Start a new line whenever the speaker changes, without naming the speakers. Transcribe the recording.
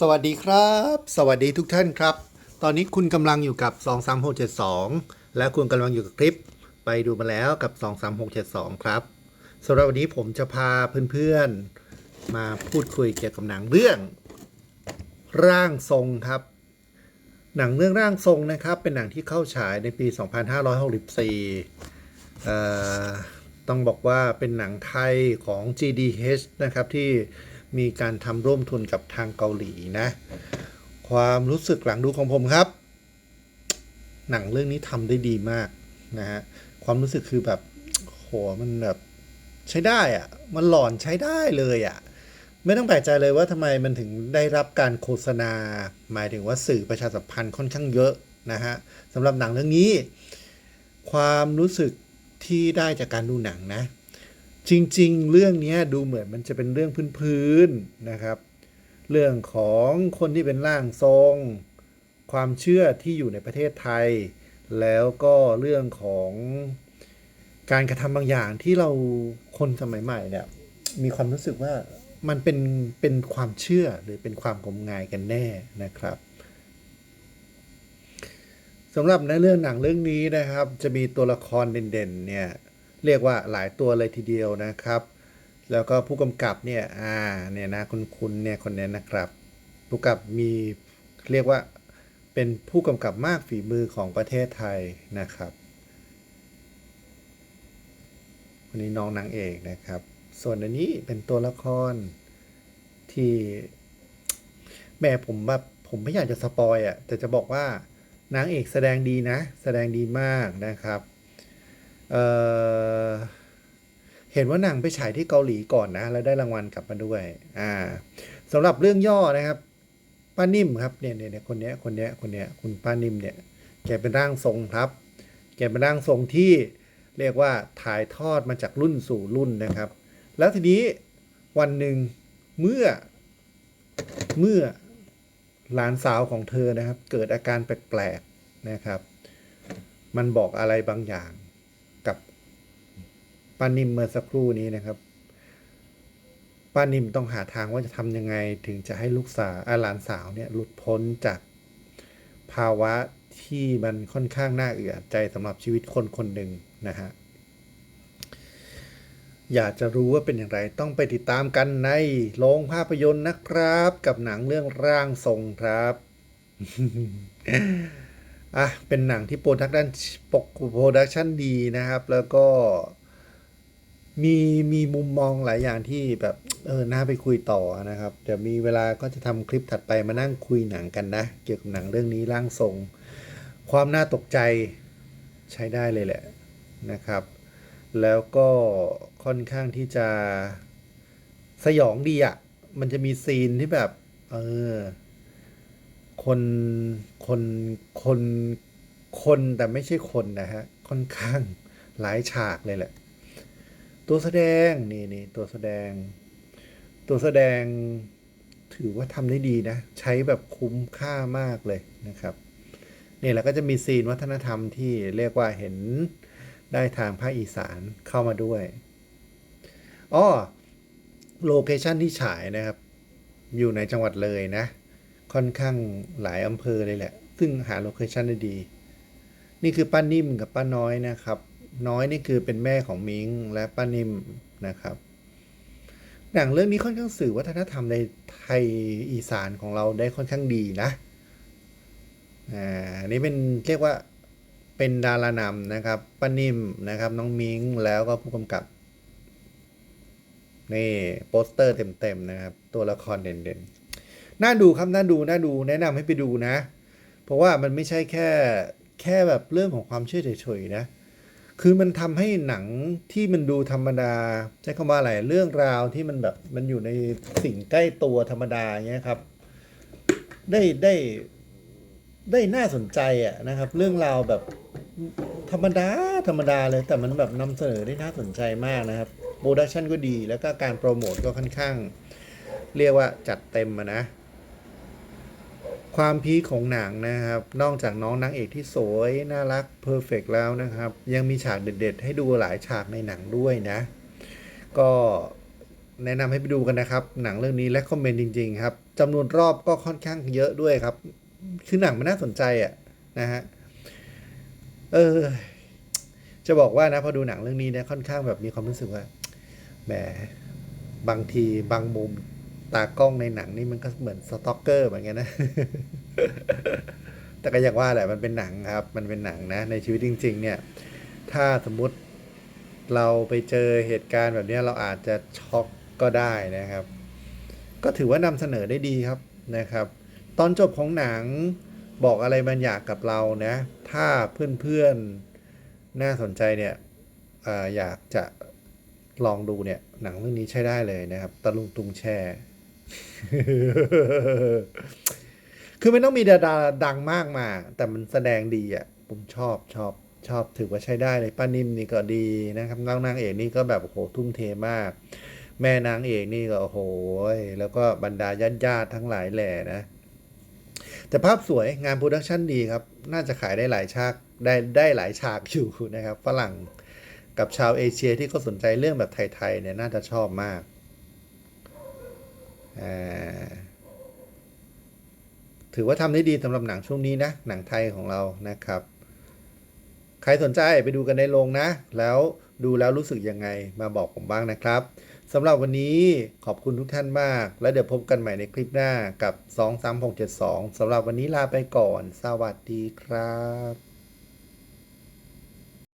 สวัสดีครับ สวัสดีทุกท่านครับ ตอนนี้คุณกำลังอยู่กับ 23672 และคุณกำลังอยู่กับคลิป ไปดูมาแล้วกับ 23672 ครับสำหรับวันนี้ผมจะพาเพื่อนๆ มาพูดคุยเกี่ยวกับหนังเรื่อง ร่างทรงครับ หนังเรื่องร่างทรงนะครับ เป็นหนังที่เข้าฉายในปี 2564ต้องบอกว่าเป็นหนังไทยของ GDH นะครับที่ มีการทำร่วมทุนกับทางเกาหลีนะ ความรู้สึกหลังดูของผมครับ หนังเรื่องนี้ทำได้ดีมากนะฮะความรู้สึกคือแบบโหมันแบบใช้ได้อะมันหลอนใช้ได้เลยอะไม่ต้องแปลกใจเลยว่าทำไมมันถึงได้รับการโฆษณา หมายถึงว่าสื่อประชาสัมพันธ์ค่อนข้างเยอะนะฮะสำหรับหนังเรื่องนี้ ความรู้สึกที่ได้จากการดูหนังนะ จริงๆ เรื่องนี้ดูเหมือนมันจะเป็นเรื่องพื้นๆนะครับ เรื่องของคนที่เป็นร่างทรง ความเชื่อที่อยู่ในประเทศไทย แล้วก็เรื่องของการกระทำบางอย่างที่เราคนสมัยใหม่เนี่ยมีความรู้สึกว่ามันเป็นเป็นความเชื่อหรือเป็นความงมงายกันแน่นะครับสำหรับในเรื่องหนังเรื่องนี้นะครับ จะมีตัวละครเด่นๆเนี่ย เรียกว่าหลายตัวเลยทีเดียวนะครับ แล้วก็ผู้กำกับเนี่ยอ่าเนี่ยนะคุณคุณเนี่ยคนนี้นะครับ ผู้กำกับมีเรียกว่าเป็นผู้กำกับมากฝีมือของประเทศไทยนะครับคนนี้น้องนางเอกนะครับ ส่วนอันนี้เป็นตัวละครที่แม่ผมแบบผมไม่อยากจะสปอยอะแต่จะบอกว่านางเอกแสดงดีนะ แสดงดีมากนะครับ เเห็นว่าหนังไปฉายที่เกาหลีก่อนนะ แล้วได้รางวัลกลับมาด้วย อ่าสำหรับเรื่องย่อนะครับ ป้านิ่มครับเนี่ยเนี่ยเนี่ยคนเนี้ยคนเนี้ยคนเนี้ยคุณป้านิ่มเนี่ย แกเป็นร่างทรงครับ แกเป็นร่างทรงที่เรียกว่าถ่ายทอดมาจากรุ่นสู่รุ่นนะครับ แล้วทีนี้วันหนึ่งเมื่อเมื่อหลานสาวของเธอนะครับ เกิดอาการแปลกๆนะครับ มันบอกอะไรบางอย่าง ป้านิ่มเมื่อสักครู่นี้นะครับป้านิ่มต้องหาทางว่าจะทำยังไงถึงจะให้ลูกสาวอาหลานสาวเนี่ยหลุดพ้นจากภาวะที่มันค่อนข้างน่าเอือดใจสำหรับชีวิตคนคนหนึ่งนะฮะอยากจะรู้ว่าเป็นอย่างไรต้องไปติดตามกันในโรงภาพยนตร์นะครับ กับหนังเรื่องร่างทรงครับอะเป็นหนังที่โปรดักชันปกโปรดักชันดีนะครับ แล้วก็ มีมีมุมมองหลายอย่างที่แบบเออน่าไปคุยต่อนะครับเดี๋ยวมีเวลาก็จะทำคลิปถัดไปมานั่งคุยหนังกันนะ เกี่ยวกับหนังเรื่องนี้ร่างทรง ความน่าตกใจใช้ได้เลยแหละนะครับ แล้วก็ค่อนข้างที่จะสยองดีอะ่ะ มันจะมีซีนที่แบบเออคนคนคนคนแต่ไม่ใช่คนนะฮะค่อนข้างหลายฉากเลยแหละ ตัวแสดงนี่นี่ตัวแสดง ตัวแสดงถือว่าทำได้ดีนะ ใช้แบบคุ้มค่ามากเลยนะครับนี่แหละก็จะมีซีนวัฒนธรรมที่เรียกว่าเห็นได้ทางภาคอีสานเข้ามาด้วยอ้อโลเคชันที่ฉายนะครับ อยู่ในจังหวัดเลยนะ ค่อนข้างหลายอำเภอเลยแหละ ซึ่งหาโลเคชันได้ดี นี่คือป้านิ่มกับป้าน้อยนะครับ น้อยนี่คือเป็นแม่ของมิงและป้านิมนะครับหนังเรื่องนี้ค่อนข้างสื่อวัฒนธรรมในไทยอีสานของเราได้ค่อนข้างดีนะอ่าอันนี้เป็นเรียกว่าเป็นดารานำนะครับป้านิมนะครับ น้องมิงแล้วก็ผู้กำกับนี่โปสเตอร์เต็มๆนะครับ ตัวละครเด่นๆ น่าดูครับน่าดูน่าดูแนะนำให้ไปดูนะ เพราะว่ามันไม่ใช่แค่แค่แบบเรื่องของความเชื่อเฉยๆนะ คือมันทำให้หนังที่มันดูธรรมดา ใช้คำว่าอะไรเรื่องราวที่มันแบบมันอยู่ในสิ่งใกล้ตัวธรรมดาอย่างเงี้ยครับ ได้ได้ได้น่าสนใจอะนะครับ เรื่องราวแบบธรรมดาธรรมดาเลย แต่มันแบบนำเสนอได้น่าสนใจมากนะครับโปรดักชันก็ดีแล้วก็การโปรโมทก็ค่อนข้าง เรียกว่าจัดเต็มนะ ความพีคของหนังนะครับ นอกจากน้องนางเอกที่สวย น่ารักเพอร์เฟกแล้วนะครับ ยังมีฉากเด็ด ๆ ให้ดูหลายฉากในหนังด้วยนะ ก็แนะนำให้ไปดูกันนะครับ หนังเรื่องนี้และคอมเมนต์จริง ๆ ครับจำนวนรอบก็ค่อนข้างเยอะด้วยครับ คือหนังมันน่าสนใจอะนะฮะเออจะบอกว่านะพอดูหนังเรื่องนี้เนี่ยค่อนข้างแบบมีความรู้สึกว่าแหมบางทีบางมุม ตากล้องในหนังนี่มันก็เหมือนสต็อกเกอร์เหมือนกันนะ แต่ก็อย่างว่าแหละมันเป็นหนังครับ มันเป็นหนังนะ ในชีวิตจริง ๆ เนี่ย ถ้าสมมุติเราไปเจอเหตุการณ์แบบนี้เราอาจจะช็อกก็ได้นะครับ ก็ถือว่านำเสนอได้ดีครับนะครับ ตอนจบของหนังบอกอะไรบางอย่างกับเรานะ ถ้าเพื่อนๆน่าสนใจเนี่ยออยากจะลองดูเนี่ยหนังเรื่องนี้ใช้ได้เลยนะครับตะลุงตุงแช่ คือไม่ต้องมีดาราดังมากมา แต่มันแสดงดีอะ ผมชอบชอบชอบถือว่าใช้ได้เลยป้านิ่มนี่ก็ดีนะครับนางนางเอกนี่ก็แบบโอ้โหทุ่มเทมาก แม่นางเอกนี่ก็โอ้โหแล้วก็บรรดาญาติญาติทั้งหลายแหล่นะ แต่ภาพสวยงานโปรดักชันดีครับ น่าจะขายได้หลายฉากได้ได้หลายฉากอยู่นะครับฝรั่งกับชาวเอเชียที่เขาสนใจเรื่องแบบไทยๆเนี่ยน่าจะชอบมาก ถือว่าทำได้ดีสำหรับหนังช่วงนี้นะ หนังไทยของเรานะครับ ใครสนใจไปดูกันในโรงนะ แล้วดูแล้วรู้สึกยังไงมาบอกผมบ้างนะครับสำหรับวันนี้ขอบคุณทุกท่านมาก แล้วเดี๋ยวพบกันใหม่ในคลิปหน้ากับ 23672สำหรับวันนี้ลาไปก่อน สวัสดีครับ